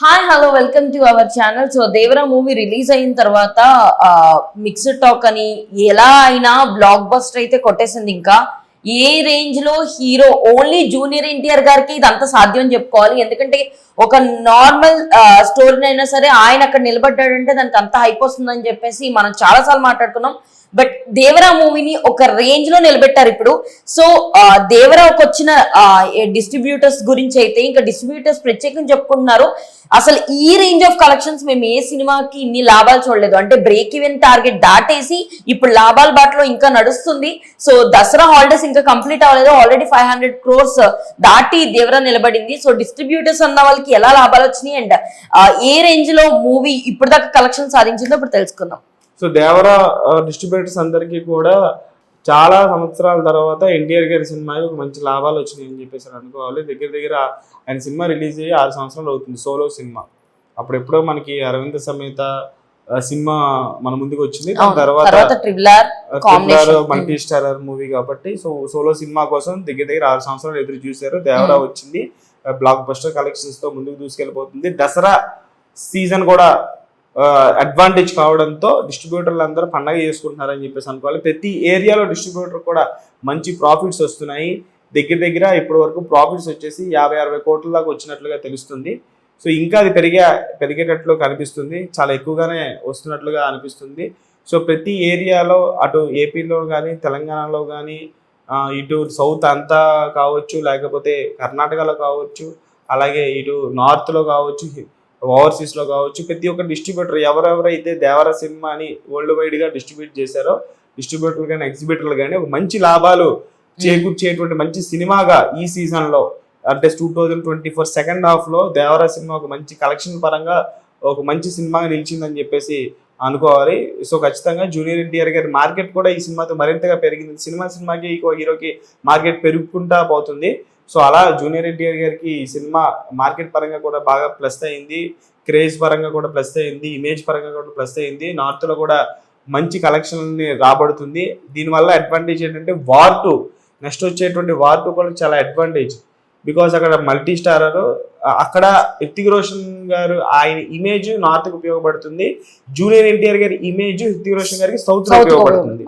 Hi hello welcome to our channel so Devara movie release అయిన తర్వాత mixed talk అని ఎలా అయినా బ్లాక్ బస్టర్ అయితే కొట్టేసింది ఇంకా. ఏ రేంజ్లో హీరో ఓన్లీ జూనియర్ ఎన్టీఆర్ గారికి ఇదంతా సాధ్యం అని చెప్పుకోవాలి. ఎందుకంటే ఒక నార్మల్ స్టోరీ అయినా సరే ఆయన అక్కడ నిలబడ్డాడంటే దానికి అంత హైప్ వస్తుందని చెప్పేసి మనం చాలాసార్లు మాట్లాడుకున్నాం. బట్ దేవరా మూవీని ఒక రేంజ్లో నిలబెట్టారు ఇప్పుడు. సో దేవరాకు వచ్చిన డిస్ట్రిబ్యూటర్స్ గురించి అయితే ఇంకా డిస్ట్రిబ్యూటర్స్ ప్రత్యేకంగా చెప్పుకుంటున్నారు. అసలు ఈ రేంజ్ ఆఫ్ కలెక్షన్స్ మేము ఏ సినిమాకి ఇన్ని లాభాలు చూడలేదు. అంటే బ్రేక్ ఈవెన్ టార్గెట్ దాటేసి ఇప్పుడు లాభాల బాటలో ఇంకా నడుస్తుంది. సో దసరా హాలిడేస్ ఇంకా కంప్లీట్ అవ్వలేదు. ఆల్రెడీ ఫైవ్ హండ్రెడ్ క్రోర్స్ దాటి దేవరా నిలబడింది. సో డిస్ట్రిబ్యూటర్స్ అన్న వాళ్ళకి ఎలా లాభాలు వచ్చినాయి? అండ్ ఏ రేంజ్లో మూవీ ఇప్పుడు దాకా కలెక్షన్ సాధించిందో ఇప్పుడు తెలుసుకుందాం. సో దేవరా డిస్ట్రిబ్యూటర్స్ అందరికీ కూడా చాలా సంవత్సరాల తర్వాత ఎన్టీఆర్ గారి సినిమాకి ఒక మంచి లాభాలు వచ్చినాయి అని చెప్పేసి అనుకోవాలి. దగ్గర దగ్గర ఆయన సినిమా రిలీజ్ అయ్యి ఆరు సంవత్సరాలు అవుతుంది సోలో సినిమా. అప్పుడు ఎప్పుడో మనకి అరవింద సమేత సినిమా మన ముందుకు వచ్చింది. దాని తర్వాత. మల్టీ స్టారర్ మూవీ కాబట్టి సో సోలో సినిమా కోసం దగ్గర దగ్గర ఆరు సంవత్సరాలు ఎదురు చూశారు. దేవరా Hmm. వచ్చింది బ్లాక్ బస్టర్ కలెక్షన్స్తో ముందుకు దూసుకెళ్ళిపోతుంది. దసరా సీజన్ కూడా అడ్వాంటేజ్ కావడంతో డిస్ట్రిబ్యూటర్లు అందరూ పండగ చేసుకుంటున్నారని చెప్పేసి అనుకోవాలి. ప్రతి ఏరియాలో డిస్ట్రిబ్యూటర్ కూడా మంచి ప్రాఫిట్స్ వస్తున్నాయి. దగ్గర దగ్గర ఇప్పటి వరకు ప్రాఫిట్స్ వచ్చేసి యాభై అరవై కోట్ల దాకా వచ్చినట్లుగా తెలుస్తుంది. సో ఇంకా అది పెరిగే పెరిగేటట్లు కనిపిస్తుంది. చాలా ఎక్కువగానే వస్తున్నట్లుగా అనిపిస్తుంది. సో ప్రతి ఏరియాలో అటు ఏపీలో కానీ తెలంగాణలో కానీ ఇటు సౌత్ అంతా కావచ్చు లేకపోతే కర్ణాటకలో కావచ్చు అలాగే ఇటు నార్త్లో కావచ్చు ఓవర్సీస్లో కావచ్చు ప్రతి ఒక్క డిస్ట్రిబ్యూటర్ ఎవరెవరైతే దేవర సినిమాని వరల్డ్ వైడ్గా డిస్ట్రిబ్యూట్ చేశారో డిస్ట్రిబ్యూటర్లు కానీ ఎగ్జిబ్యూటర్లు కానీ ఒక మంచి లాభాలు చేకూర్చేటువంటి మంచి సినిమాగా ఈ సీజన్లో అంటే two thousand twenty four second హాఫ్లో దేవర సినిమా ఒక మంచి కలెక్షన్ పరంగా ఒక మంచి సినిమాగా నిలిచిందని చెప్పేసి అనుకోవాలి. సో ఖచ్చితంగా జూనియర్ ఎన్టీఆర్ గారి మార్కెట్ కూడా ఈ సినిమాతో మరింతగా పెరిగింది. సినిమా సినిమాకి ఇంకో హీరోకి మార్కెట్ పెరుగుకుంటా పోతుంది. సో అలా జూనియర్ ఎన్టీఆర్ గారికి ఈ సినిమా మార్కెట్ పరంగా కూడా బాగా ప్లస్ అయింది. క్రేజ్ పరంగా కూడా ప్లస్ అయింది. ఇమేజ్ పరంగా కూడా ప్లస్ అయింది. నార్త్లో కూడా మంచి కలెక్షన్ రాబడుతుంది. దీనివల్ల అడ్వాంటేజ్ ఏంటంటే వార్ టూ నెక్స్ట్ వచ్చేటువంటి వార్ టూ కూడా చాలా అడ్వాంటేజ్. బికాస్ అక్కడ మల్టీ స్టారర్ అక్కడ హితిక్ రోషన్ గారు ఆయన ఇమేజ్ నార్త్కి ఉపయోగపడుతుంది. జూనియర్ ఎన్టీఆర్ గారి ఇమేజ్ హితిక్ రోషన్ గారికి సౌత్ సౌత్ ఉపయోగపడుతుంది.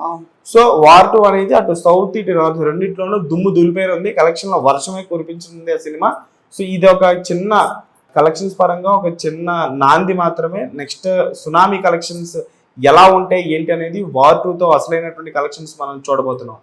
సో వార్ టూ అనేది అటు సౌత్ ఇటు నార్త్ రెండింటిలోనూ దుమ్ము దులిపేరు ఉంది. కలెక్షన్లో వర్షమే కురిపించింది ఆ సినిమా. సో ఇది ఒక చిన్న కలెక్షన్స్ పరంగా ఒక చిన్న నాంది మాత్రమే. నెక్స్ట్ సునామీ కలెక్షన్స్ ఎలా ఉంటాయి ఏంటి అనేది వార్ టూతో అసలైనటువంటి కలెక్షన్స్ మనం చూడబోతున్నాం.